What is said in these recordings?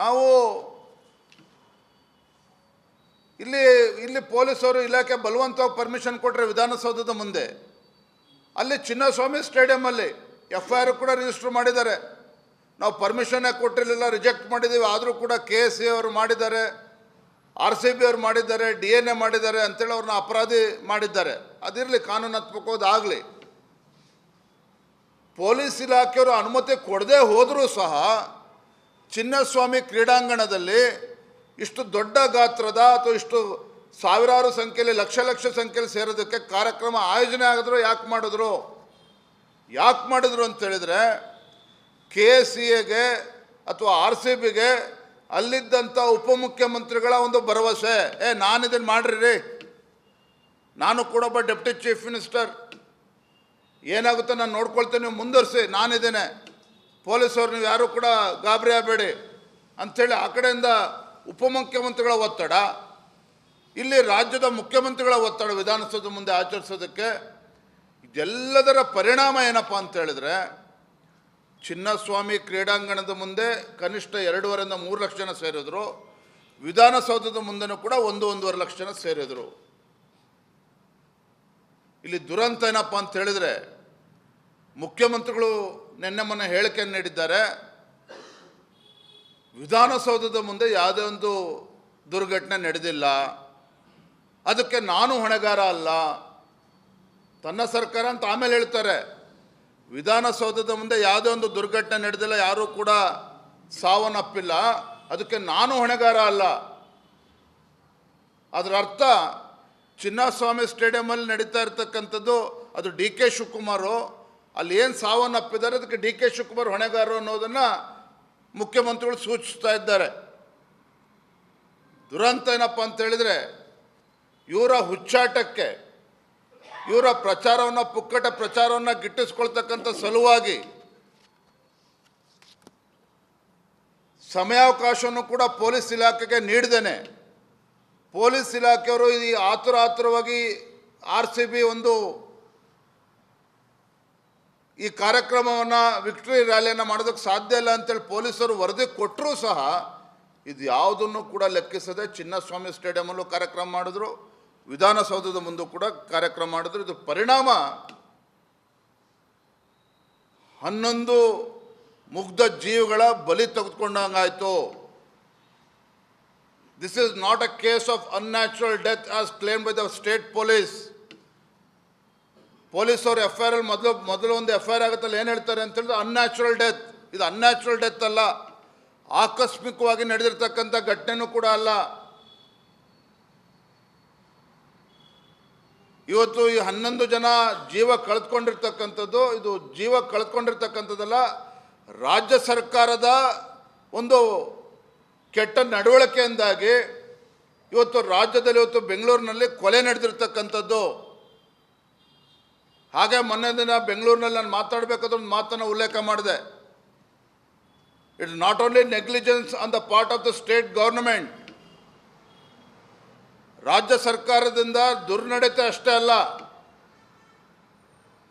ನಾವು ಇಲ್ಲಿ ಇಲ್ಲಿ ಪೊಲೀಸರು ಇಲಾಖೆ ಬಲವಂತವಾಗಿ ಪರ್ಮಿಷನ್ ಕೊಟ್ಟರೆ ವಿಧಾನಸೌಧದ ಮುಂದೆ. ಅಲ್ಲಿ ಚಿನ್ನಸ್ವಾಮಿ ಸ್ಟೇಡಿಯಮಲ್ಲಿ ಎಫ್ ಐ ಆರ್ ಕೂಡ ರಿಜಿಸ್ಟರ್ ಮಾಡಿದ್ದಾರೆ. ನಾವು ಪರ್ಮಿಷನ್ನೇ ಕೊಟ್ಟಿರಲಿಲ್ಲ ರಿಜೆಕ್ಟ್ ಮಾಡಿದ್ದೀವಿ ಆದರೂ ಕೂಡ ಕೆ ಎಸ್ ಸಿ ಅವರು ಮಾಡಿದ್ದಾರೆ ಆರ್ ಸಿ ಬಿ ಅವರು ಮಾಡಿದ್ದಾರೆ ಡಿ ಎನ್ ಎ ಮಾಡಿದ್ದಾರೆ ಅಂತೇಳಿ ಅವ್ರನ್ನ ಅಪರಾಧಿ ಮಾಡಿದ್ದಾರೆ. ಅದಿರಲಿ ಕಾನೂನಾತ್ಮಕವಾದಾಗಲಿ ಪೊಲೀಸ್ ಇಲಾಖೆಯವರು ಅನುಮತಿ ಕೊಡದೇ ಹೋದರೂ ಸಹ ಚಿನ್ನಸ್ವಾಮಿ ಕ್ರೀಡಾಂಗಣದಲ್ಲಿ ಇಷ್ಟು ದೊಡ್ಡ ಗಾತ್ರದ ಅಥವಾ ಇಷ್ಟು ಸಾವಿರಾರು ಸಂಖ್ಯೆಯಲ್ಲಿ ಲಕ್ಷ ಲಕ್ಷ ಸಂಖ್ಯೆಯಲ್ಲಿ ಸೇರೋದಕ್ಕೆ ಕಾರ್ಯಕ್ರಮ ಆಯೋಜನೆ ಆಗಿದ್ರು ಯಾಕೆ ಮಾಡಿದ್ರು? ಯಾಕೆ ಮಾಡಿದ್ರು ಅಂತ ಹೇಳಿದ್ರೆ ಕೆ ಸಿ ಎಗೆ ಅಥವಾ ಆರ್ ಸಿ ಬಿಗೆ ಅಲ್ಲಿದ್ದಂಥ ಉಪಮುಖ್ಯಮಂತ್ರಿಗಳ ಒಂದು ಭರವಸೆ, ಏ ನಾನು ಇದನ್ನು ಮಾಡ್ರಿ ರೀ ನಾನು ಕೂಡ ಒಬ್ಬ ಡೆಪ್ಟಿ ಚೀಫ್ ಮಿನಿಸ್ಟರ್. ಏನಾಗುತ್ತೋ ನಾನು ನೋಡ್ಕೊಳ್ತೇನೆ ಮುಂದುವರಿಸಿ, ನಾನಿದ್ದೇನೆ. ಪೊಲೀಸವ್ರು ನೀವು ಯಾರೂ ಕೂಡ ಗಾಬರಿ ಆಗಬೇಡಿ ಅಂಥೇಳಿ ಆ ಕಡೆಯಿಂದ ಉಪಮುಖ್ಯಮಂತ್ರಿಗಳ ಒತ್ತಡ, ಇಲ್ಲಿ ರಾಜ್ಯದ ಮುಖ್ಯಮಂತ್ರಿಗಳ ಒತ್ತಡ ವಿಧಾನಸೌಧ ಮುಂದೆ ಆಚರಿಸೋದಕ್ಕೆ ಇದೆಲ್ಲದರ ಪರಿಣಾಮ ಏನಪ್ಪ ಅಂತ ಹೇಳಿದ್ರೆ ಚಿನ್ನಸ್ವಾಮಿ ಕ್ರೀಡಾಂಗಣದ ಮುಂದೆ ಕನಿಷ್ಠ ಎರಡೂವರೆಯಿಂದ ಮೂರು ಲಕ್ಷ ಜನ ಸೇರಿದ್ರು. ವಿಧಾನಸೌಧದ ಮುಂದೆನೂ ಕೂಡ ಒಂದು, ಒಂದೂವರೆ ಲಕ್ಷ ಜನ ಸೇರಿದರು. ಇಲ್ಲಿ ದುರಂತ ಏನಪ್ಪ ಅಂತ ಹೇಳಿದ್ರೆ ಮುಖ್ಯಮಂತ್ರಿಗಳು ನಿನ್ನೆ ಮೊನ್ನೆ ಹೇಳಿಕೆಯನ್ನು ನೀಡಿದ್ದಾರೆ. ವಿಧಾನಸೌಧದ ಮುಂದೆ ಯಾವುದೇ ಒಂದು ದುರ್ಘಟನೆ ನಡೆದಿಲ್ಲ. ಅದಕ್ಕೆ ನಾನು ಹೊಣೆಗಾರ ಅಲ್ಲ. ತನ್ನ ಸರ್ಕಾರ ಅಂತ ಆಮೇಲೆ ಹೇಳ್ತಾರೆ. ವಿಧಾನಸೌಧದ ಮುಂದೆ ಯಾವುದೇ ಒಂದು ದುರ್ಘಟನೆ ನಡೆದಿಲ್ಲ, ಯಾರೂ ಕೂಡ ಸಾವನ್ನಪ್ಪಿಲ್ಲ. ಅದಕ್ಕೆ ನಾನು ಹೊಣೆಗಾರ ಅಲ್ಲ. ಅದರ ಅರ್ಥ ಚಿನ್ನಸ್ವಾಮಿ ಸ್ಟೇಡಿಯಮಲ್ಲಿ ನಡೀತಾ ಇರ್ತಕ್ಕಂಥದ್ದು ಅದು ಡಿ ಕೆ ಶಿವಕುಮಾರು. ಅಲ್ಲಿ ಏನು ಸಾವನ್ನಪ್ಪಿದ್ದಾರೆ ಅದಕ್ಕೆ ಡಿ ಕೆ ಶಿವಕುಮಾರ್ ಹೊಣೆಗಾರರು ಅನ್ನೋದನ್ನು ಮುಖ್ಯಮಂತ್ರಿಗಳು ಸೂಚಿಸ್ತಾ ಇದ್ದಾರೆ. ದುರಂತ ಏನಪ್ಪ ಅಂತ ಹೇಳಿದರೆ, ಇವರ ಹುಚ್ಚಾಟಕ್ಕೆ, ಇವರ ಪ್ರಚಾರವನ್ನು, ಪುಕ್ಕಟ ಪ್ರಚಾರವನ್ನು ಗಿಟ್ಟಿಸ್ಕೊಳ್ತಕ್ಕಂಥ ಸಲುವಾಗಿ ಸಮಯಾವಕಾಶವನ್ನು ಕೂಡ ಪೊಲೀಸ್ ಇಲಾಖೆಗೆ ನೀಡಿದ್ದೇನೆ. ಪೊಲೀಸ್ ಇಲಾಖೆಯವರು ಈ ಆತುರ ಆತುರವಾಗಿ ಆರ್ ಸಿ ಬಿ ಒಂದು ಈ ಕಾರ್ಯಕ್ರಮವನ್ನು ವಿಕ್ಟ್ರಿ ರ್ಯಾಲಿಯನ್ನು ಮಾಡೋದಕ್ಕೆ ಸಾಧ್ಯ ಇಲ್ಲ ಅಂತೇಳಿ ಪೊಲೀಸರು ವರದಿ ಕೊಟ್ಟರೂ ಸಹ ಇದು ಯಾವುದನ್ನು ಕೂಡ ಲೆಕ್ಕಿಸದೆ ಚಿನ್ನಸ್ವಾಮಿ ಸ್ಟೇಡಿಯಮಲ್ಲೂ ಕಾರ್ಯಕ್ರಮ ಮಾಡಿದ್ರು, ವಿಧಾನಸೌಧದ ಮುಂದೆ ಕೂಡ ಕಾರ್ಯಕ್ರಮ ಮಾಡಿದ್ರು. ಇದು ಪರಿಣಾಮ. ಹನ್ನೊಂದು ಮುಗ್ಧ ಜೀವಗಳ ಬಲಿ ತೆಗೆದುಕೊಂಡಂಗಾಯಿತು. This is not a case of unnatural death as claim by the state police police ಅವರು ಎಫ್ ಐ ಆರ್ ಅಲ್ಲಿ ಮೊದಲು ಮೊದಲು ಒಂದು ಎಫ್ ಐ ಆರ್ ಆಗುತ್ತಲ್ಲ ಏನು ಹೇಳ್ತಾರೆ ಅಂತ ಹೇಳಿದ್ರೆ ಅನ್ಯಾಚುರಲ್ ಡೆತ್ ಇದು ಅನ್ಯಾಚುರಲ್ ಡೆತ್ ಅಲ್ಲ. ಆಕಸ್ಮಿಕವಾಗಿ ನಡೆದಿರ್ತಕ್ಕಂಥ ಘಟನೆನೂ ಕೂಡ ಅಲ್ಲ. ಇವತ್ತು ಈ ಹನ್ನೊಂದು ಜನ ಜೀವ ಕಳೆದುಕೊಂಡಿರ್ತಕ್ಕಂಥದ್ದು, ಇದು ಜೀವ ಕಳೆದುಕೊಂಡಿರ್ತಕ್ಕಂಥದ್ದಲ್ಲ, ರಾಜ್ಯ ಸರ್ಕಾರದ ಒಂದು ಕೆಟ್ಟ ನಡವಳಿಕೆಯಿಂದಾಗಿ ಇವತ್ತು ರಾಜ್ಯದಲ್ಲಿ, ಇವತ್ತು ಬೆಂಗಳೂರಿನಲ್ಲಿ ಕೊಲೆ ನಡೆದಿರ್ತಕ್ಕಂಥದ್ದು. ಹಾಗೆ ಮೊನ್ನೆ ದಿನ ಬೆಂಗಳೂರಿನಲ್ಲಿ ನಾನು ಮಾತಾಡಬೇಕಾದ್ರೆ ಒಂದು ಮಾತನ್ನು ಉಲ್ಲೇಖ ಮಾಡಿದೆ. It's not only negligence on the part of the state government ರಾಜ್ಯ ಸರ್ಕಾರದಿಂದ ದುರ್ನಡತೆ ಅಷ್ಟೇ ಅಲ್ಲ.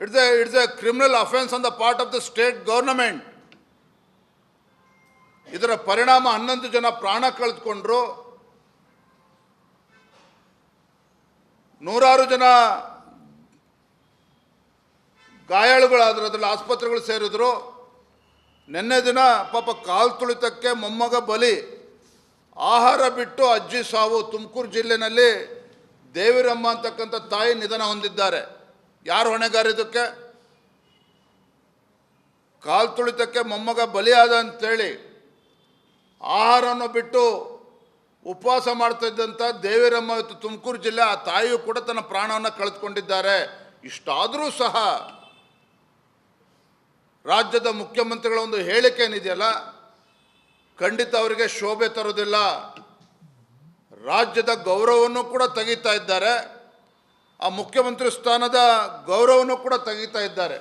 It's a it's a criminal offence on the part of the state government ಇದರ ಪರಿಣಾಮ ಹನ್ನೊಂದು ಜನ ಪ್ರಾಣ ಕಳೆದುಕೊಂಡ್ರು. ನೂರಾರು ಜನ ಗಾಯಾಳುಗಳಾದ್ರು, ಅದರಲ್ಲಿ ಆಸ್ಪತ್ರೆಗಳು ಸೇರಿದ್ರು. ನಿನ್ನೆ ದಿನ ಪಾಪ ಕಾಲು ತುಳಿತಕ್ಕೆ ಮೊಮ್ಮಗ ಬಲಿ. ಆಹಾರ ಬಿಟ್ಟು ಅಜ್ಜಿ ಸಾವು ತುಮಕೂರು ಜಿಲ್ಲೆನಲ್ಲಿ ದೇವಿರಮ್ಮ ಅಂತಕ್ಕಂಥ ತಾಯಿ ನಿಧನ ಹೊಂದಿದ್ದಾರೆ. ಯಾರು ಹೊಣೆಗಾರ ಇದಕ್ಕೆ? ಕಾಲು ತುಳಿತಕ್ಕೆ ಮೊಮ್ಮಗ ಬಲಿಯಾದ ಅಂತೇಳಿ ಆಹಾರವನ್ನು ಬಿಟ್ಟು ಉಪವಾಸ ಮಾಡ್ತಿದ್ದಂಥ ದೇವಿರಮ್ಮ ಇವತ್ತು ತುಮಕೂರು ಜಿಲ್ಲೆ, ಆ ತಾಯಿಯು ಕೂಡ ತನ್ನ ಪ್ರಾಣವನ್ನು ಕಳೆದುಕೊಂಡಿದ್ದಾರೆ. ಇಷ್ಟಾದರೂ ಸಹ ರಾಜ್ಯದ ಮುಖ್ಯಮಂತ್ರಿಗಳ ಒಂದು ಹೇಳಿಕೆ ಏನಿದೆಯಲ್ಲ, ಖಂಡಿತ ಅವರಿಗೆ ಶೋಭೆ ತರುವುದಿಲ್ಲ. ರಾಜ್ಯದ ಗೌರವವನ್ನು ಕೂಡ ತೆಗೀತಾ ಇದ್ದಾರೆ. ಆ ಮುಖ್ಯಮಂತ್ರಿ ಸ್ಥಾನದ ಗೌರವವನ್ನು ಕೂಡ ತೆಗೀತಾ ಇದ್ದಾರೆ.